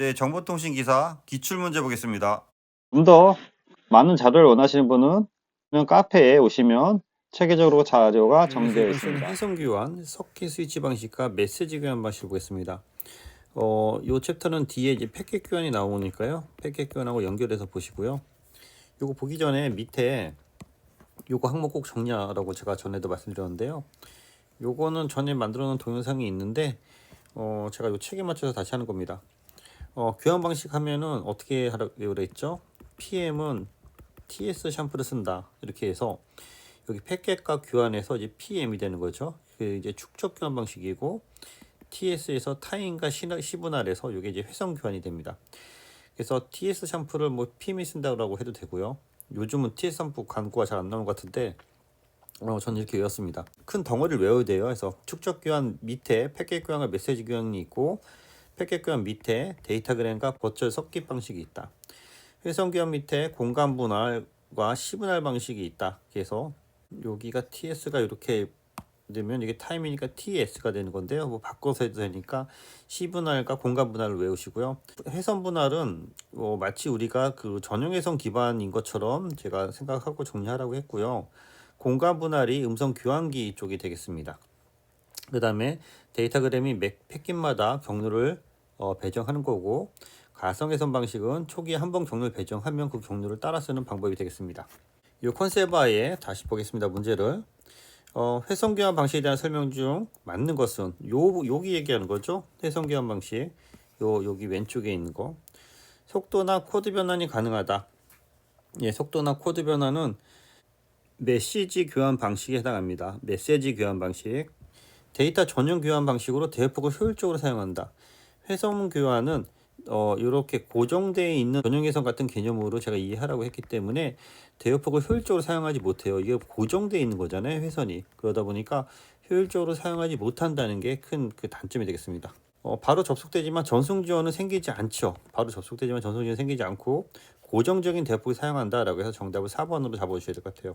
네, 정보통신 기사 기출 문제 보겠습니다. 좀 더 많은 자료를 원하시는 분은 그냥 카페에 오시면 체계적으로 자료가 정리되어 이것은 있습니다. 해선 교환, 석기 스위치 방식과 메시지 교환 방식을 보겠습니다. 어, 요 챕터는 뒤에 이제 패킷 교환이 나오니까요. 패킷 교환하고 연결해서 보시고요. 요거 보기 전에 밑에 요거 항목 꼭 정리하라고 제가 전에도 말씀드렸는데요. 요거는 전에 만들어 놓은 동영상이 있는데 어, 제가 요 책에 맞춰서 다시 하는 겁니다. 어, 교환 방식 하면은 어떻게 하라고 그랬죠? PM은 TS 샴푸를 쓴다. 이렇게 해서 여기 패켓과 교환해서 이제 PM이 되는 거죠. 그 이제 축적 교환 방식이고 TS에서 타인과 시- 시분할해서 이게 이제 회선 교환이 됩니다. 그래서 TS 샴푸를 뭐 PM이 쓴다고 해도 되고요. 요즘은 TS 샴푸 광고가 잘 안 나오는 것 같은데 어, 저는 이렇게 외웠습니다. 큰 덩어리를 외워야 돼요. 그래서 축적 교환 밑에 패켓 교환과 메시지 교환이 있고 교환 밑에 데이터그램과 버추얼 섞기 방식이 있다. 회선 교환 밑에 공간 분할과 시분할 방식이 있다. 그래서 여기가 TS가 이렇게 되면 이게 타임이니까 TS가 되는 건데요. 뭐 바꿔서 해도 되니까 시분할과 공간 분할을 외우시고요. 회선 분할은 어, 마치 우리가 그 전용 회선 기반인 것처럼 제가 생각하고 정리하라고 했고요. 공간 분할이 음성 교환기 쪽이 되겠습니다. 그 다음에 데이터그램이 맥 패킷마다 경로를 어, 배정하는 거고 가성 회선 방식은 초기에 한 번 경로를 배정하면 그 경로를 따라 쓰는 방법이 되겠습니다. 이 컨셉바에 다시 보겠습니다. 문제를 어, 회선 교환 방식에 대한 설명 중 맞는 것은 요 여기 얘기하는 거죠. 회선 교환 방식 요 여기 왼쪽에 있는 거 속도나 코드 변환이 가능하다. 예, 속도나 코드 변환은 메시지 교환 방식에 해당합니다. 메시지 교환 방식 데이터 전용 교환 방식으로 대폭을 효율적으로 사용한다. 회선 교환은 어, 이렇게 고정되어 있는 전용 회선 같은 개념으로 제가 이해하라고 했기 때문에 대역폭을 효율적으로 사용하지 못해요. 이게 고정되어 있는 거잖아요, 회선이. 그러다 보니까 효율적으로 사용하지 못한다는 게 큰 그 단점이 되겠습니다. 어, 바로 접속되지만 전송 지원은 생기지 않죠. 바로 접속되지만 전송 지원은 생기지 않고 고정적인 대역폭을 사용한다라고 해서 정답을 4번으로 잡아주셔야 될 것 같아요.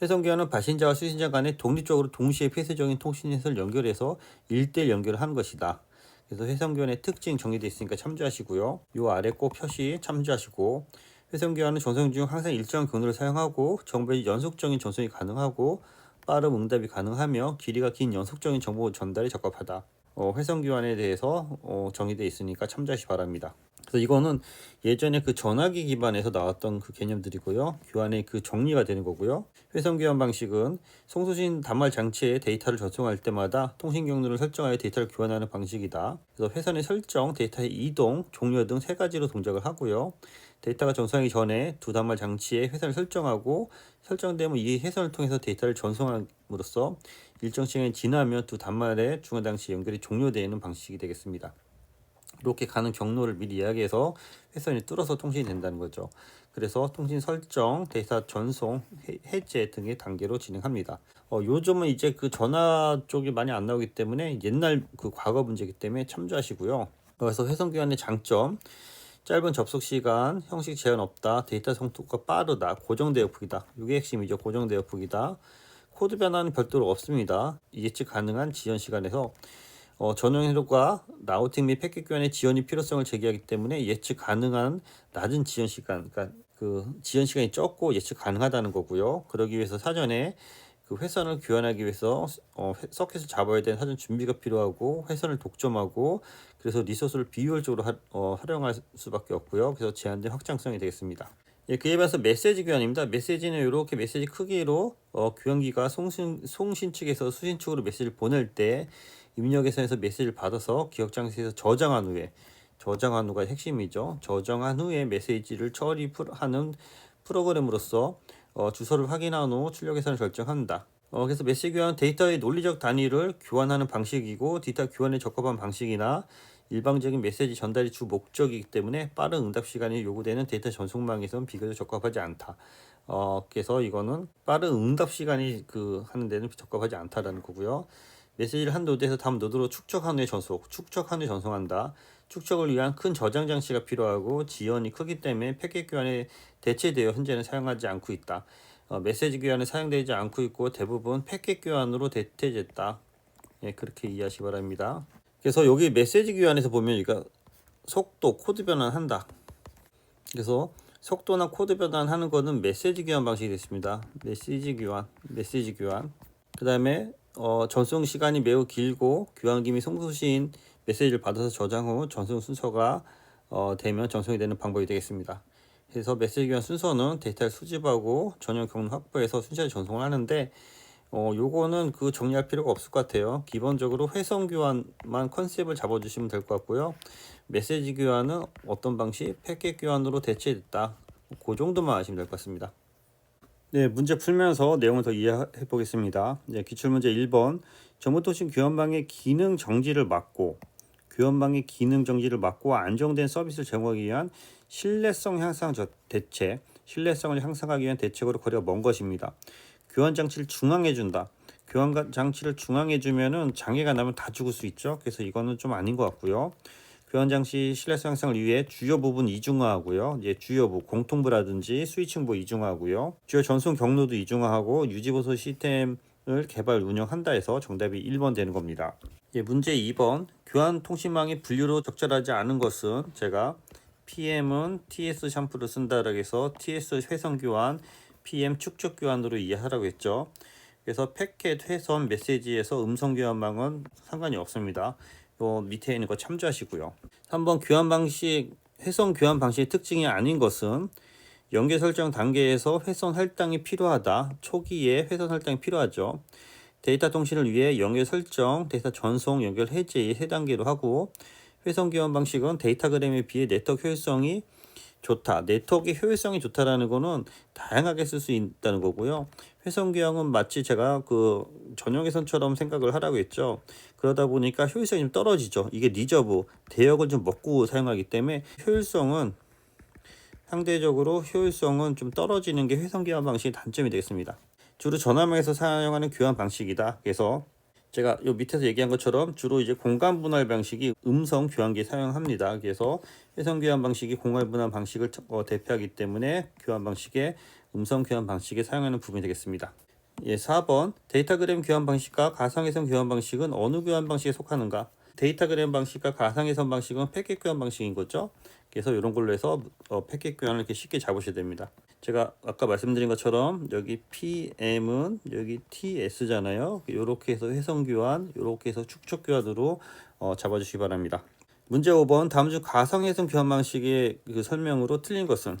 회선 교환은 발신자와 수신자 간에 독립적으로 동시에 폐쇄적인 통신넷을 연결해서 1대1 연결을 하는 것이다. 그래서 회선 교환의 특징 정리되어 있으니까 참조하시고요. 요 아래 꼭 표시 참조하시고 회선 교환은 전송 중 항상 일정 경로를 사용하고 정보의 연속적인 전송이 가능하고 빠른 응답이 가능하며 길이가 긴 연속적인 정보 전달에 적합하다. 어, 회선 교환에 대해서 어, 정의되어 있으니까 참조하시 기 바랍니다. 그래서 이거는 예전에 그 전화기 기반에서 나왔던 그 개념들이고요. 교환의 그 정리가 되는 거고요. 회선 교환 방식은 송수신 단말 장치에 데이터를 전송할 때마다 통신 경로를 설정하여 데이터를 교환하는 방식이다. 그래서 회선의 설정, 데이터의 이동, 종료 등 세 가지로 동작을 하고요. 데이터가 전송하기 전에 두 단말 장치에 회선을 설정하고 설정되면 이 회선을 통해서 데이터를 전송함으로써 일정 시간이 지나면 두 단말의 중간 장치 연결이 종료되는 방식이 되겠습니다. 이렇게 가는 경로를 미리 이야기해서 회선이 뚫어서 통신이 된다는 거죠. 그래서 통신 설정, 데이터 전송, 해- 해제 등의 단계로 진행합니다. 어, 요즘은 이제 그 전화 쪽이 많이 안 나오기 때문에 옛날 그 과거 문제이기 때문에 참조하시고요. 그래서 회선 교환의 장점, 짧은 접속 시간, 형식 제한 없다, 데이터 성토가 빠르다, 고정 대역폭이다. 이게 핵심이죠. 고정 대역폭이다. 코드 변화는 별도로 없습니다. 예측 가능한 지연 시간에서 어, 전용 해로가 라우팅 및 패킷 교환의 지연이 필요성을 제기하기 때문에 예측 가능한 낮은 지연 시간, 그러니까 그 지연 시간이 적고 예측 가능하다는 거고요. 그러기 위해서 사전에 그 회선을 교환하기 위해서 어, 회- 서킷을 잡아야 되는 사전 준비가 필요하고 회선을 독점하고 그래서 리소스를 비효율적으로 하, 어, 활용할 수밖에 없고요. 그래서 제한된 확장성이 되겠습니다. 예, 그에 비해서 메시지 교환입니다. 메시지는 이렇게 메시지 크기로 어, 교환기가 송신, 송신 측에서 수신 측으로 메시지를 보낼 때 입력회선에서 메시지를 받아서 기억 장치에서 저장한 후에 저장한 후가 핵심이죠. 저장한 후에 메시지를 처리하는 프로그램으로서 어, 주소를 확인한 후 출력 회선을 결정한다. 어, 그래서 메시지 교환 데이터의 논리적 단위를 교환하는 방식이고 데이터 교환에 적합한 방식이나 일방적인 메시지 전달이 주 목적이기 때문에 빠른 응답 시간이 요구되는 데이터 전송망에서는 비교적 적합하지 않다. 어, 그래서 이거는 빠른 응답 시간이 그 하는 데는 적합하지 않다라는 거고요. 메시지를 한 노드에서 다음 노드로 축적한 후에 전송, 축적한 후에 전송한다. 축적을 위한 큰 저장 장치가 필요하고 지연이 크기 때문에 패킷 교환에 대체되어 현재는 사용하지 않고 있다. 어, 메시지 교환에 사용되지 않고 있고 대부분 패킷 교환으로 대체됐다. 예, 그렇게 이해하시기 바랍니다. 그래서 여기 메시지 교환에서 보면 이거 속도 코드 변환한다. 그래서 속도나 코드 변환하는 거는 메시지 교환 방식이 됐습니다. 메시지 교환, 메시지 교환. 그 다음에 어, 전송 시간이 매우 길고 교환김이 송수신 메시지를 받아서 저장 후 전송 순서가 어, 되면 전송이 되는 방법이 되겠습니다. 그래서 메시지 교환 순서는 데이터를 수집하고 전용 경로 확보해서 순서에 전송을 하는데 어, 요거는 그 정리할 필요가 없을 것 같아요. 기본적으로 회선 교환만 컨셉을 잡아주시면 될 것 같고요. 메시지 교환은 어떤 방식? 패킷 교환으로 대체됐다. 그 정도만 아시면 될 것 같습니다. 네, 문제 풀면서 내용을 더 이해해 보겠습니다. 네, 기출문제 1번. 정보통신 교환방의 기능 정지를 막고 교환방의 기능 정지를 막고 안정된 서비스를 제공하기 위한 신뢰성 향상 저- 대책, 신뢰성을 향상하기 위한 대책으로 거리가 먼 것입니다. 교환 장치를 중앙해 준다. 교환 가- 장치를 중앙해 주면은 장애가 나면 다 죽을 수 있죠. 그래서 이거는 좀 아닌 것 같고요. 교환 장치 신뢰성 향상을 위해 주요 부분 이중화하고요. 이제 주요 부 공통부라든지 스위칭부 이중화하고요. 주요 전송 경로도 이중화하고 유지 보수 시스템 을 개발 운영한다 해서 정답이 1번 되는 겁니다. 예, 문제 2번 교환 통신망이 분류로 적절하지 않은 것은 제가 PM은 TS 샴푸를 쓴다라고 해서 TS 회선 교환, PM 축적 교환으로 이해하라고 했죠. 그래서 패켓 회선 메시지에서 음성 교환망은 상관이 없습니다. 요 밑에 있는 거 참조하시고요. 3번 교환 방식 회선 교환 방식의 특징이 아닌 것은 연계 설정 단계에서 회선 할당이 필요하다. 초기에 회선 할당이 필요하죠. 데이터 통신을 위해 연계 설정, 데이터 전송, 연결 해제의 세 단계로 하고 회선 교환 방식은 데이터그램에 비해 네트워크 효율성이 좋다. 네트워크의 효율성이 좋다라는 거는 다양하게 쓸 수 있다는 거고요. 회선 교환은 마치 제가 그 전용 회선처럼 생각을 하라고 했죠. 그러다 보니까 효율성이 좀 떨어지죠. 이게 리저브 대역을 좀 먹고 사용하기 때문에 효율성은 상대적으로 효율성은 좀 떨어지는 게 회선 교환 방식의 단점이 되겠습니다. 주로 전화망에서 사용하는 교환 방식이다. 그래서 제가 요 밑에서 얘기한 것처럼 주로 이제 공간 분할 방식이 음성 교환기에 사용합니다. 그래서 회선 교환 방식이 공간 분할 방식을 어, 대표하기 때문에 교환 방식에 음성 교환 방식에 사용하는 부분이 되겠습니다. 예, 4번 데이터그램 교환 방식과 가상회선 교환 방식은 어느 교환 방식에 속하는가? 데이터그램 방식과 가상회선 방식은 패킷 교환 방식인 거죠. 그래서 이런 걸로 해서 어, 패킷 교환을 이렇게 쉽게 잡으셔야 됩니다. 제가 아까 말씀드린 것처럼 여기 PM은 여기 TS잖아요. 이렇게 해서 회선 교환, 이렇게 해서 축적 교환으로 어, 잡아주시기 바랍니다. 문제 5번 다음 중 가상회선 교환 방식의 그 설명으로 틀린 것은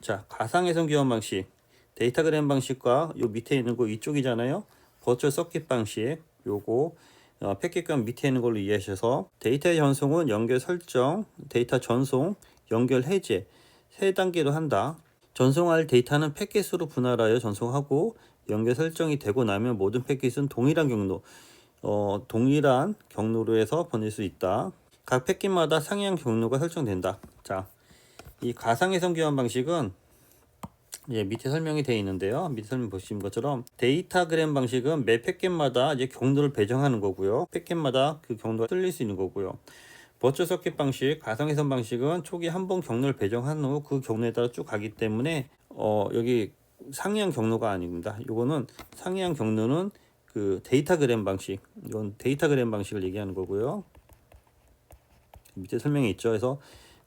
자 가상회선 교환 방식 데이터그램 방식과 요 밑에 있는 거 이쪽이잖아요. 버추얼 서킷 방식 요거 어, 패킷 교환 밑에 있는 걸로 이해하셔서 데이터 전송은 연결 설정, 데이터 전송, 연결 해제 세 단계로 한다. 전송할 데이터는 패킷으로 분할하여 전송하고 연결 설정이 되고 나면 모든 패킷은 동일한 경로, 어, 동일한 경로로 해서 보낼 수 있다. 각 패킷마다 상향 경로가 설정된다. 자, 이 가상회선 교환 방식은 예, 밑에 설명이 되어 있는데요. 밑에 설명 보시는 것처럼 데이터그램 방식은 매 패킷마다 이제 경로를 배정하는 거고요. 패킷마다 그 경로가 틀릴 수 있는 거고요. 버추얼 서킷 방식, 가상회선 방식은 초기 한 번 경로를 배정한 후 그 경로에 따라 쭉 가기 때문에 어, 여기 상향 경로가 아닙니다. 요거는 상향 경로는 그 데이터그램 방식, 이건 데이터그램 방식을 얘기하는 거고요. 밑에 설명이 있죠. 그래서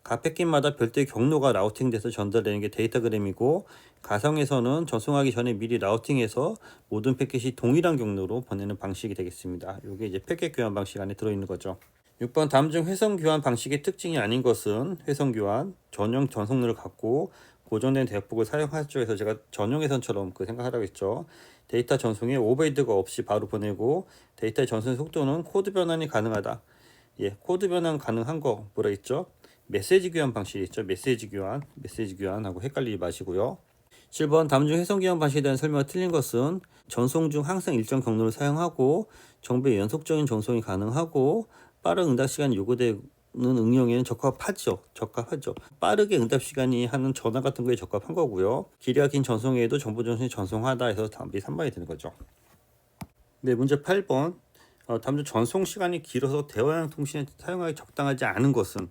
각 패킷마다 별도의 경로가 라우팅돼서 전달되는 게 데이터그램이고 가상에서는 전송하기 전에 미리 라우팅해서 모든 패킷이 동일한 경로로 보내는 방식이 되겠습니다. 이게 이제 패킷 교환 방식 안에 들어있는 거죠. 6번 다음 중 회선 교환 방식의 특징이 아닌 것은 회선 교환 전용 전송로를 갖고 고정된 대역폭을 사용하죠. 그래서 제가 전용 회선처럼 그 생각하라고 했죠. 데이터 전송에 오버헤드가 없이 바로 보내고 데이터 전송 속도는 코드 변환이 가능하다. 예, 코드 변환 가능한 거 뭐라 했죠? 메시지 교환 방식이 있죠. 메시지 교환, 메시지 교환하고 헷갈리지 마시고요. 7번 다음 중 회선 교환 방식에 대한 설명이 틀린 것은 전송 중 항상 일정 경로를 사용하고 정보의 연속적인 전송이 가능하고 빠른 응답 시간이 요구되는 응용에는 적합하죠. 적합하죠. 빠르게 응답 시간이 하는 전화 같은 거에 적합한 거고요. 길이가 긴 전송에도 정보 전송이 전송하다 해서 답이 3번이 되는 거죠. 네, 문제 8번. 어, 다음 중 전송 시간이 길어서 대화형 통신에 사용하기 적당하지 않은 것은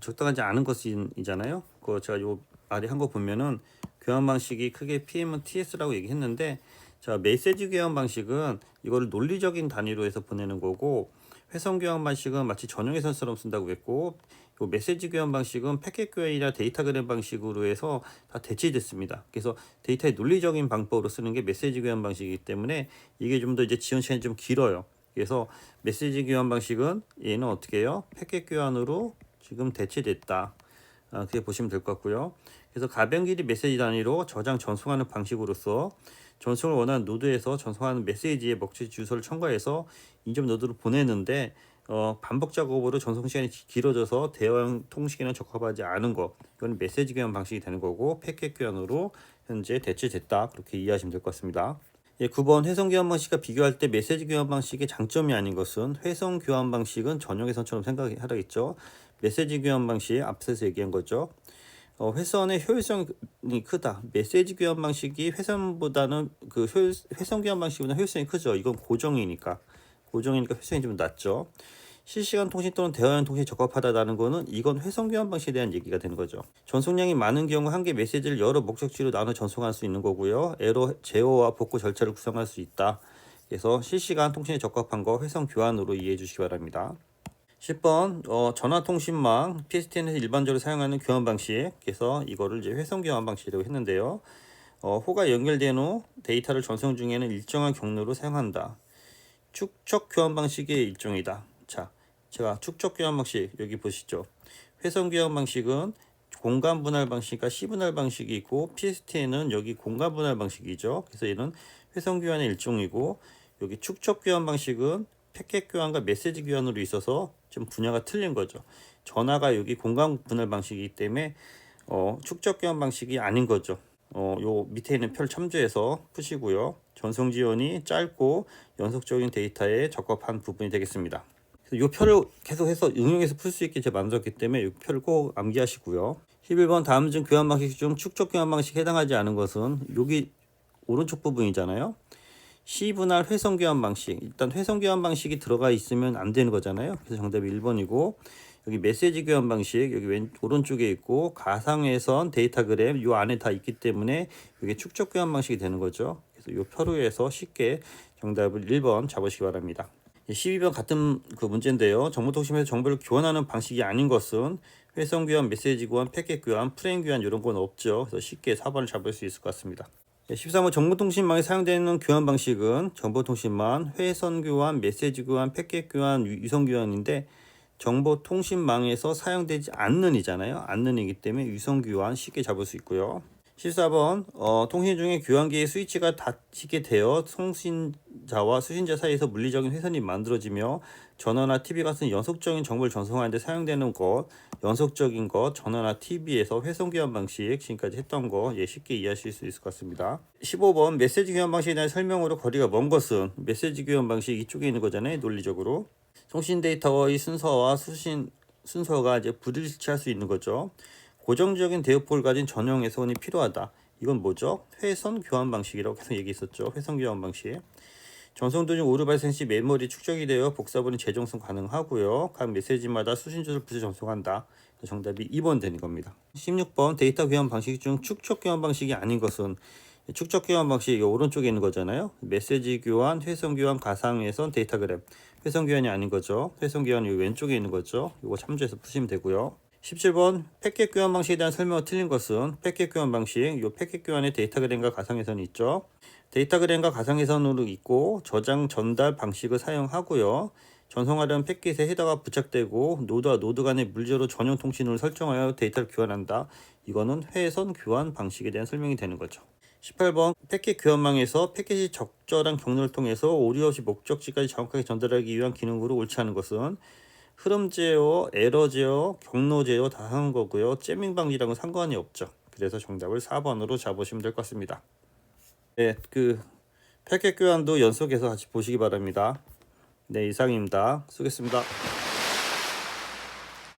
적당하지 않은 것이잖아요. 그 제가 요 아래 한 거 보면은 교환 방식이 크게 PM은 TS라고 얘기했는데 자 메시지 교환 방식은 이거를 논리적인 단위로 해서 보내는 거고 회선 교환 방식은 마치 전용 회선처럼 쓴다고 했고 요 메시지 교환 방식은 패킷 교환이나 데이터그램 방식으로 해서 다 대체됐습니다. 그래서 데이터의 논리적인 방법으로 쓰는 게 메시지 교환 방식이기 때문에 이게 좀 더 이제 지원 시간이 좀 길어요. 그래서 메시지 교환 방식은 얘는 어떻게 해요? 패킷 교환으로 지금 대체됐다. 아, 그렇게 보시면 될 것 같고요. 그래서 가변 길이 메시지 단위로 저장 전송하는 방식으로서 전송을 원하는 노드에서 전송하는 메시지의 목적 주소를 첨가해서 인접 노드로 보내는데 어, 반복 작업으로 전송 시간이 기- 길어져서 대형 통신에는 적합하지 않은 거 이건 메시지 교환 방식이 되는 거고 패킷 교환으로 현재 대체됐다 그렇게 이해하시면 될 것 같습니다. 예, 9번 회선 교환 방식과 비교할 때 메시지 교환 방식의 장점이 아닌 것은 회선 교환 방식은 전용 회선처럼 생각하라겠죠. 메시지 교환 방식 앞서서 얘기한 거죠. 어, 회선의 효율성이 크다. 메시지 교환 방식이 회선보다는 그 효율, 회선 교환 방식보다 효율성이 크죠. 이건 고정이니까 고정이니까 효율성이 좀 낮죠. 실시간 통신 또는 대화형 통신에 적합하다라는 거는 이건 회선 교환 방식에 대한 얘기가 되는 거죠. 전송량이 많은 경우 한 개 메시지를 여러 목적지로 나눠 전송할 수 있는 거고요. 에러 제어와 복구 절차를 구성할 수 있다. 그래서 실시간 통신에 적합한 거 회선 교환으로 이해해 주시기 바랍니다. 10번 어, 전화통신망 PSTN에서 일반적으로 사용하는 교환 방식 그래서 이거를 이제 회선 교환 방식이라고 했는데요. 어, 호가 연결된 후 데이터를 전송 중에는 일정한 경로로 사용한다. 축적 교환 방식의 일종이다. 자, 제가 축적 교환 방식 여기 보시죠. 회선 교환 방식은 공간 분할 방식과 시 분할 방식이 있고 PSTN은 여기 공간 분할 방식이죠. 그래서 얘는 회선 교환의 일종이고 여기 축적 교환 방식은 패켓 교환과 메시지 교환으로 있어서 좀 분야가 틀린 거죠. 전화가 여기 공간 분할 방식이기 때문에 어, 축적 교환 방식이 아닌 거죠. 어, 요 밑에 있는 표를 참조해서 푸시고요. 전송 지원이 짧고 연속적인 데이터에 적합한 부분이 되겠습니다. 요 표를 계속해서 응용해서 풀 수 있게 제가 만들었기 때문에 이 표를 꼭 암기하시고요. 11번 다음 중 교환 방식 중 축적 교환 방식 해당하지 않은 것은 여기 오른쪽 부분이잖아요. C분할 회선 교환 방식. 일단 회선 교환 방식이 들어가 있으면 안 되는 거잖아요. 그래서 정답이 1번이고 여기 메시지 교환 방식 여기 왼 오른쪽에 있고 가상회선 데이터그램 요 안에 다 있기 때문에 이게 축적 교환 방식이 되는 거죠. 그래서 요 표로에서 쉽게 정답을 1번 잡으시기 바랍니다. 12번 같은 그 문제인데요. 정보통신에서 정보를 교환하는 방식이 아닌 것은 회선 교환, 메시지 교환, 패켓 교환, 프레임 교환 이런 건 없죠. 그래서 쉽게 4번을 잡을 수 있을 것 같습니다. 13번 정보통신망에 사용되는 교환 방식은 정보통신망, 회선 교환, 메시지 교환, 패켓 교환, 유- 유선 교환인데 정보통신망에서 사용되지 않는 이잖아요. 않는 이기 때문에 유선 교환 쉽게 잡을 수 있고요. 14번 어, 통신 중에 교환기의 스위치가 닫히게 되어 통신자와 수신자 사이에서 물리적인 회선이 만들어지며 전화나 TV 같은 연속적인 정보를 전송하는 데 사용되는 것, 연속적인 것, 전화나 TV에서 회선 교환 방식 지금까지 했던 거 예, 쉽게 이해하실 수 있을 것 같습니다. 15번 메시지 교환 방식에 대한 설명으로 거리가 먼 것은 메시지 교환 방식 이쪽에 있는 거잖아요. 논리적으로. 통신 데이터의 순서와 수신 순서가 이제 불일치할 수 있는 거죠. 고정적인 대역폭을 가진 전용 회선이 필요하다. 이건 뭐죠? 회선 교환 방식이라고 계속 얘기했었죠. 회선 교환 방식. 전송 도중 오류 발생 시 메모리 축적이 되어 복사본이 재정성 가능하고요. 각 메시지마다 수신조를 부수 전송한다. 정답이 2번 되는 겁니다. 16번 데이터 교환 방식 중 축적 교환 방식이 아닌 것은 축적 교환 방식이 오른쪽에 있는 거잖아요. 메시지 교환, 회선 교환, 가상회선, 데이터그램. 회선 교환이 아닌 거죠. 회선 교환이 왼쪽에 있는 거죠. 이거 참조해서 푸시면 되고요. 17번 패켓 교환 방식에 대한 설명이 틀린 것은 패켓 교환 방식, 이 패켓 교환에 데이터그램과 가상회선이 있죠. 데이터그램과 가상회선으로 있고 저장 전달 방식을 사용하고요. 전송하려는 패킷에 헤더가 부착되고 노드와 노드 간의 물리적으로 전용 통신을 설정하여 데이터를 교환한다. 이거는 회선 교환 방식에 대한 설명이 되는 거죠. 18번 패킷 교환망에서 패킷이 적절한 경로를 통해서 오류 없이 목적지까지 정확하게 전달하기 위한 기능으로 옳지 않은 것은 흐름 제어, 에러 제어, 경로 제어 다 하는 거고요. 잼밍 방지랑은 상관이 없죠. 그래서 정답을 4번으로 잡으시면 될 것 같습니다. 네, 그 패킷 교환도 연속해서 같이 보시기 바랍니다. 네, 이상입니다. 수고했습니다.